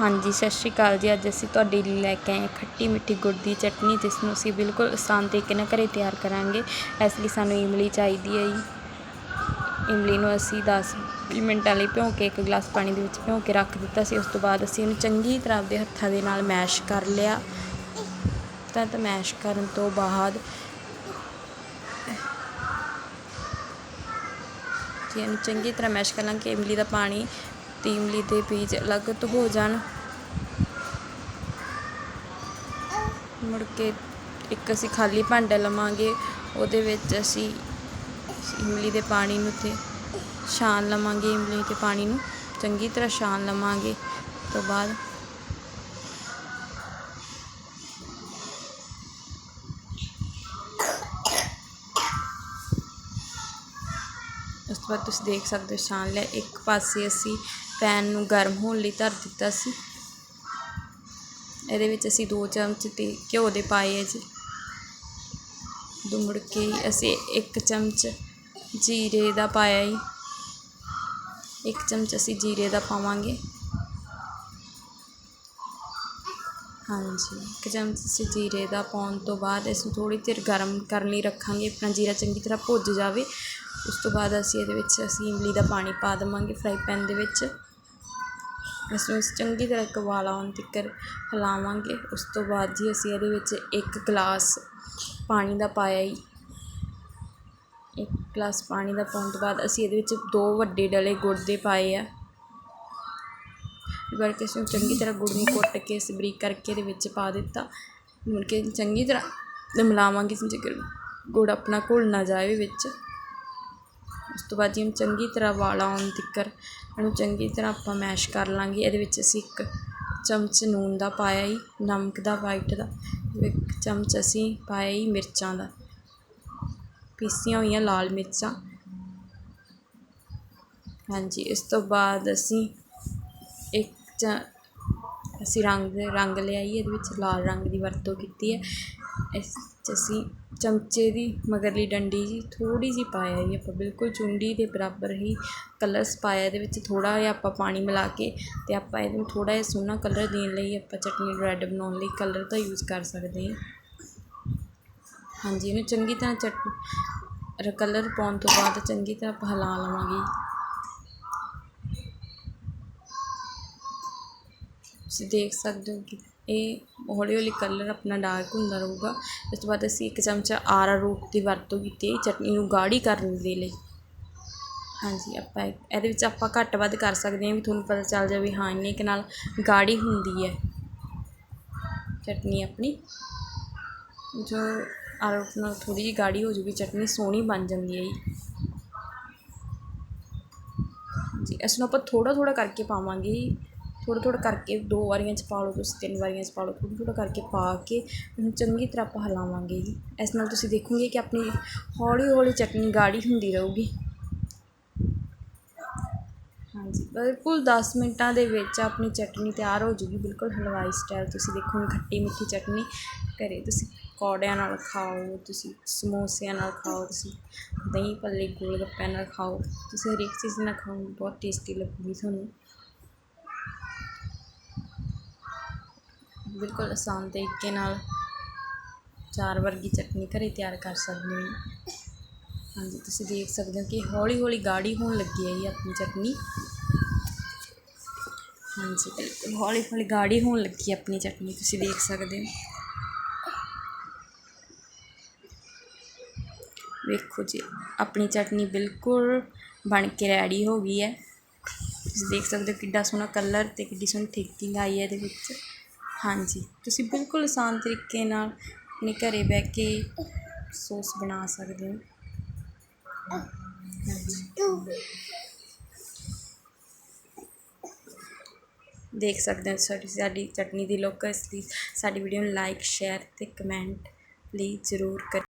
ਹਾਂਜੀ, ਸਤਿ ਸ਼੍ਰੀ ਅਕਾਲ ਜੀ। ਅੱਜ ਅਸੀਂ ਤੁਹਾਡੇ ਲਈ ਲੈ ਕੇ ਆਏ ਹਾਂ ਖੱਟੀ ਮਿੱਠੀ ਗੁੜ ਦੀ ਚਟਨੀ ਜਿਸ ਨੂੰ ਅਸੀਂ ਬਿਲਕੁਲ ਆਸਾਨ ਤਰੀਕੇ ਨਾਲ ਘਰੇ ਤਿਆਰ ਕਰਾਂਗੇ। ਇਸ ਲਈ ਸਾਨੂੰ ਇਮਲੀ ਚਾਹੀਦੀ ਹੈ ਜੀ। ਇਮਲੀ ਨੂੰ ਅਸੀਂ 10 ਵੀਹ ਮਿੰਟਾਂ ਲਈ ਭਿਉਂ ਕੇ ਇੱਕ ਗਲਾਸ ਪਾਣੀ ਦੇ ਵਿੱਚ ਭਿਉਂ ਕੇ ਰੱਖ ਦਿੱਤਾ ਸੀ। ਉਸ ਤੋਂ ਬਾਅਦ ਅਸੀਂ ਇਹਨੂੰ ਚੰਗੀ ਤਰ੍ਹਾਂ ਦੇ ਹੱਥਾਂ ਦੇ ਨਾਲ ਮੈਸ਼ ਕਰ ਲਿਆ। ਤਾਂ ਤਾਂ ਮੈਸ਼ ਕਰਨ ਤੋਂ ਬਾਅਦ ਇਹਨੂੰ ਚੰਗੀ ਤਰ੍ਹਾਂ ਮੈਸ਼ ਕਰ ਲਾਂਗੇ, ਇਮਲੀ ਦਾ ਪਾਣੀ ਤੇ ਇਮਲੀ ਦੇ ਬੀਜ ਅਲੱਗ ਤੋਂ ਹੋ ਜਾਣ। ਮੁੜ ਕੇ ਇੱਕ ਅਸੀਂ ਖਾਲੀ ਭਾਂਡਾ ਲਵਾਂਗੇ, ਉਹਦੇ ਵਿੱਚ ਅਸੀਂ ਇਮਲੀ ਦੇ ਪਾਣੀ ਨੂੰ ਤੇ ਛਾਣ ਲਵਾਂਗੇ, ਇਮਲੀ ਦੇ ਪਾਣੀ ਨੂੰ ਚੰਗੀ ਤਰ੍ਹਾਂ ਛਾਣ ਲਵਾਂਗੇ। ਤੋਂ ਬਾਅਦ ਉਸ ਤੋਂ ਬਾਅਦ ਤੁਸੀਂ ਦੇਖ ਸਕਦੇ ਹੋ, ਛਾਣ ਲਿਆ। ਇੱਕ ਪਾਸੇ ਅਸੀਂ ਪੈਨ ਨੂੰ ਗਰਮ ਹੋਣ ਲਈ ਧਰ ਦਿੱਤਾ ਸੀ। ਇਹਦੇ ਵਿੱਚ ਅਸੀਂ ਦੋ ਚਮਚ ਤੇ ਘਿਓ ਦੇ ਪਾਏ ਹੈ ਜੀ। ਦੋ ਮੁੜ ਕੇ ਅਸੀਂ ਇੱਕ ਚਮਚ ਜੀਰੇ ਦਾ ਪਾਇਆ ਜੀ। ਇੱਕ ਚਮਚ ਅਸੀਂ ਜੀਰੇ ਦਾ ਪਾਵਾਂਗੇ। ਹਾਂਜੀ, ਇੱਕ ਚਮਚ ਅਸੀਂ ਜੀਰੇ ਦਾ ਪਾਉਣ ਤੋਂ ਬਾਅਦ ਇਸ ਨੂੰ ਥੋੜ੍ਹੀ ਦੇਰ ਗਰਮ ਕਰਨ ਲਈ ਰੱਖਾਂਗੇ। ਆਪਣਾ ਜੀਰਾ ਚੰਗੀ ਤਰ੍ਹਾਂ ਭੁੱਜ ਜਾਵੇ। ਉਸ ਤੋਂ ਬਾਅਦ ਅਸੀਂ ਇਹਦੇ ਵਿੱਚ ਅਸੀਂ ਇਮਲੀ ਦਾ ਪਾਣੀ ਪਾ ਦੇਵਾਂਗੇ ਫਰਾਈ ਪੈਨ ਦੇ ਵਿੱਚ। ਇਸ ਨੂੰ ਚੰਗੀ ਤਰ੍ਹਾਂ ਇੱਕ ਉਬਾਲ ਆਉਣ ਤੱਕ ਹਿਲਾਵਾਂਗੇ। ਉਸ ਤੋਂ ਬਾਅਦ ਜੀ ਅਸੀਂ ਇਹਦੇ ਵਿੱਚ ਇੱਕ ਗਲਾਸ ਪਾਣੀ ਦਾ ਪਾਇਆ ਜੀ। ਇੱਕ ਗਲਾਸ ਪਾਣੀ ਦਾ ਪਾਉਣ ਤੋਂ ਬਾਅਦ ਅਸੀਂ ਇਹਦੇ ਵਿੱਚ ਦੋ ਵੱਡੇ ਡਲੇ ਗੁੜ ਦੇ ਪਾਏ ਆ। ਕਰਕੇ ਇਸ ਨੂੰ ਚੰਗੀ ਤਰ੍ਹਾਂ ਗੁੜ ਨੂੰ ਕੁੱਟ ਕੇ ਅਸੀਂ ਬਰੀਕ ਕਰਕੇ ਇਹਦੇ ਵਿੱਚ ਪਾ ਦਿੱਤਾ। ਮੁੜ ਕੇ ਚੰਗੀ ਤਰ੍ਹਾਂ ਮਿਲਾਵਾਂਗੇ ਜੇਕਰ ਗੁੜ ਆਪਣਾ ਘੁਲ ਨਾ ਜਾਵੇ ਵਿੱਚ। ਉਸ ਤੋਂ ਬਾਅਦ ਜੀ ਇਹਨੂੰ ਚੰਗੀ ਤਰ੍ਹਾਂ ਵਾਲਾ ਆਉਣ ਤੱਕ ਇਹਨੂੰ ਚੰਗੀ ਤਰ੍ਹਾਂ ਆਪਾਂ ਮੈਸ਼ ਕਰ ਲਵਾਂਗੇ ਇਹਦੇ ਵਿੱਚ ਅਸੀਂ ਇੱਕ ਚਮਚ ਨੂਣ ਦਾ ਪਾਇਆ ਜੀ, ਨਮਕ ਦਾ ਵਾਈਟ ਦਾ। ਇੱਕ ਚਮਚ ਅਸੀਂ ਪਾਇਆ ਜੀ ਮਿਰਚਾਂ ਦਾ। ਪੀਸੀਆਂ ਹੋਈਆਂ ਲਾਲ ਮਿਰਚਾਂ। ਹਾਂਜੀ, ਇਸ ਤੋਂ ਬਾਅਦ ਅਸੀਂ ਇੱਕ ਚ ਅਸੀਂ ਰੰਗ ਰੰਗ ਲਿਆਈ ਇਹਦੇ ਵਿੱਚ ਲਾਲ ਰੰਗ ਦੀ ਵਰਤੋਂ ਕੀਤੀ ਹੈ। ਇਸ 'ਚ ਅਸੀਂ ਚਮਚੇ ਦੀ, ਮਗਰਲੀ ਡੰਡੀ ਜਿਹੀ ਥੋੜ੍ਹੀ ਜਿਹੀ ਪਾਇਆ ਜੀ ਆਪਾਂ ਬਿਲਕੁਲ ਚੁੰਡੀ ਦੇ ਬਰਾਬਰ ਹੀ ਕਲਰਸ ਪਾਇਆ, ਇਹਦੇ ਵਿੱਚ ਥੋੜ੍ਹਾ ਜਿਹਾ ਆਪਾਂ ਪਾਣੀ ਮਿਲਾ ਕੇ ਅਤੇ ਆਪਾਂ ਇਹਨੂੰ ਥੋੜ੍ਹਾ ਜਿਹਾ ਸੋਹਣਾ ਕਲਰ ਦੇਣ ਲਈ ਆਪਾਂ ਚਟਨੀ ਰੈੱਡ ਬਣਾਉਣ ਲਈ ਕਲਰ ਦਾ ਯੂਜ਼ ਕਰ ਸਕਦੇ ਹਾਂ। ਹਾਂਜੀ, ਇਹਨੂੰ ਚੰਗੀ ਤਰ੍ਹਾਂ ਚਟ, ਕਲਰ ਪਾਉਣ ਤੋਂ ਬਾਅਦ ਚੰਗੀ ਤਰ੍ਹਾਂ ਆਪਾਂ ਹਿਲਾ ਲਵਾਂਗੇ। ਤੁਸੀਂ ਦੇਖ ਸਕਦੇ ਹੋ ਕਿ ਇਹ ਹੌਲੀ ਹੌਲੀ ਕਲਰ ਆਪਣਾ ਡਾਰਕ ਹੁੰਦਾ ਰਹੂਗਾ। ਇਸ ਤੋਂ ਬਾਅਦ ਅਸੀਂ ਇੱਕ ਚਮਚਾ ਆਰਾ ਰੂਟ ਦੀ ਵਰਤੋਂ ਕੀਤੀ ਹੈ, ਚਟਨੀ ਨੂੰ ਗਾੜੀ ਕਰਨ ਦੇ ਲਈ। ਹਾਂਜੀ, ਆਪਾਂ ਇਹਦੇ ਵਿੱਚ ਆਪਾਂ ਘੱਟ ਵੱਧ ਕਰ ਸਕਦੇ ਹਾਂ ਵੀ ਤੁਹਾਨੂੰ ਪਤਾ ਚੱਲ ਜਾਵੇ, ਹਾਂ, ਇੰਨੇ ਕੁ ਨਾਲ ਗਾੜੀ ਹੁੰਦੀ ਹੈ। ਚਟਨੀ ਆਪਣੀ, ਜੋ ਆਰਾ ਰੂਟ ਨਾਲ ਥੋੜ੍ਹੀ ਜਿਹੀ ਗਾੜੀ ਹੋ ਜੂਗੀ ਚਟਨੀ ਸੋਹਣੀ ਬਣ ਜਾਂਦੀ ਹੈ ਜੀ। ਜੀ ਇਸ ਨੂੰ ਆਪਾਂ ਥੋੜ੍ਹਾ ਥੋੜ੍ਹਾ ਕਰਕੇ ਪਾਵਾਂਗੇ ਥੋੜ੍ਹਾ ਥੋੜ੍ਹਾ ਕਰਕੇ ਦੋ ਵਾਰੀਆਂ 'ਚ ਪਾ ਲਓ ਤੁਸੀਂ, ਤਿੰਨ ਵਾਰੀਆਂ 'ਚ ਪਾ ਲਓ ਥੋੜ੍ਹਾ ਥੋੜ੍ਹਾ ਕਰਕੇ ਪਾ ਕੇ ਇਹਨੂੰ ਚੰਗੀ ਤਰ੍ਹਾਂ ਆਪਾਂ ਹਿਲਾਵਾਂਗੇ ਜੀ। ਇਸ ਨਾਲ ਤੁਸੀਂ ਦੇਖੋਗੇ ਕਿ ਆਪਣੀ ਹੌਲੀ ਹੌਲੀ ਚਟਨੀ ਗਾੜੀ ਹੁੰਦੀ ਰਹੂਗੀ। ਹਾਂਜੀ, ਬਿਲਕੁਲ 10 ਮਿੰਟਾਂ ਦੇ ਵਿੱਚ ਆਪਣੀ ਚਟਨੀ ਤਿਆਰ ਹੋ ਜੂਗੀ। ਬਿਲਕੁਲ ਹਲਵਾਈ ਸਟਾਈਲ ਤੁਸੀਂ ਦੇਖੋਗੇ, ਖੱਟੀ ਮਿੱਠੀ ਚਟਨੀ। ਘਰੇ ਤੁਸੀਂ ਪਕੌੜਿਆਂ ਨਾਲ ਖਾਓ, ਤੁਸੀਂ ਸਮੋਸਿਆਂ ਨਾਲ ਖਾਓ, ਤੁਸੀਂ ਦਹੀਂ ਭੱਲੇ ਗੋਲ ਗੱਪਿਆਂ ਨਾਲ ਖਾਓ। ਤੁਸੀਂ ਹਰੇਕ ਚੀਜ਼ ਨਾਲ ਖਾਓ ਬਹੁਤ ਟੇਸਟੀ ਲੱਗੂਗੀ ਤੁਹਾਨੂੰ। ਬਿਲਕੁਲ ਆਸਾਨ ਤਰੀਕੇ ਨਾਲ ਚਾਰ ਵਰਗੀ ਚਟਨੀ ਘਰੇ ਤਿਆਰ ਕਰ ਸਕਦੇ ਹੋ। ਹਾਂਜੀ, ਤੁਸੀਂ ਦੇਖ ਸਕਦੇ ਹੋ ਕਿ ਹੌਲੀ ਹੌਲੀ ਗਾੜੀ ਹੋਣ ਲੱਗੀ ਹੈ ਇਹ ਆਪਣੀ ਚਟਨੀ। ਹਾਂਜੀ, ਬਿਲਕੁਲ ਹੌਲੀ ਹੌਲੀ ਗਾੜੀ ਹੋਣ ਲੱਗੀ ਆਪਣੀ ਚਟਨੀ, ਤੁਸੀਂ ਦੇਖ ਸਕਦੇ ਹੋ। ਵੇਖੋ ਜੀ, ਆਪਣੀ ਚਟਨੀ ਬਿਲਕੁਲ ਬਣ ਕੇ ਰੈਡੀ ਹੋ ਗਈ ਹੈ। ਤੁਸੀਂ ਦੇਖ ਸਕਦੇ ਹੋ ਕਿੱਡਾ ਸੋਹਣਾ ਕਲਰ ਤੇ ਕਿੱਡੀ ਸੋਹਣੀ ਥਿਕਨਿੰਗ ਆਈ ਹੈ ਇਹਦੇ ਵਿੱਚ। ਹਾਂਜੀ। ਤੁਸੀਂ ਬਿਲਕੁਲ ਆਸਾਨ ਤਰੀਕੇ ਨਾਲ ਆਪਣੇ ਘਰ ਬਹਿ ਕੇ ਸੌਸ ਬਣਾ ਸਕਦੇ ਹੋ। ਦੇਖ ਸਕਦੇ ਹੋ ਸਾਡੀ ਸਾਡੀ ਚਟਨੀ ਦੀ ਲੁੱਕ ਇਸ ਲਈ ਸਾਡੀ ਵੀਡੀਓ ਨੂੰ ਲਾਈਕ ਸ਼ੇਅਰ ਅਤੇ ਕਮੈਂਟ ਪਲੀਜ਼ ਜ਼ਰੂਰ ਕਰ